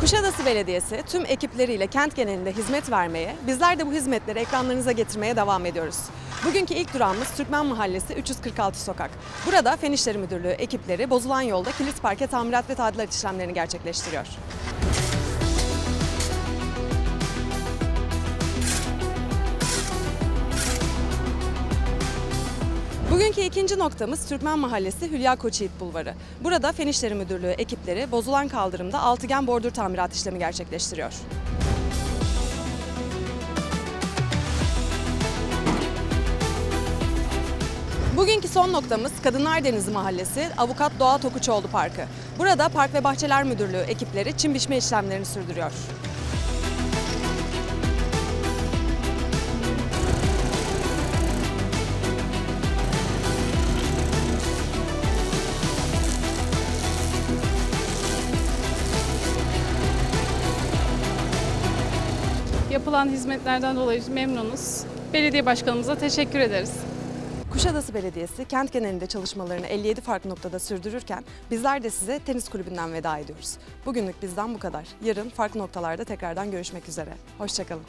Kuşadası Belediyesi tüm ekipleriyle kent genelinde hizmet vermeye, bizler de bu hizmetleri ekranlarınıza getirmeye devam ediyoruz. Bugünkü ilk durağımız Türkmen Mahallesi 346 Sokak. Burada Fen İşleri Müdürlüğü ekipleri bozulan yolda kilit parke tamirat ve tadilat işlemlerini gerçekleştiriyor. Bugünkü ikinci noktamız Türkmen Mahallesi Hülya Koçyiğit Bulvarı. Burada Fen İşleri Müdürlüğü ekipleri bozulan kaldırımda altıgen bordür tamirat işlemi gerçekleştiriyor. Bugünkü son noktamız Kadınlar Denizi Mahallesi Avukat Doğa Tokuçoğlu Parkı. Burada Park ve Bahçeler Müdürlüğü ekipleri çim biçme işlemlerini sürdürüyor. Yapılan hizmetlerden dolayı memnunuz. Belediye başkanımıza teşekkür ederiz. Kuşadası Belediyesi kent genelinde çalışmalarını 57 farklı noktada sürdürürken bizler de size tenis kulübünden veda ediyoruz. Bugünlük bizden bu kadar. Yarın farklı noktalarda tekrardan görüşmek üzere. Hoşçakalın.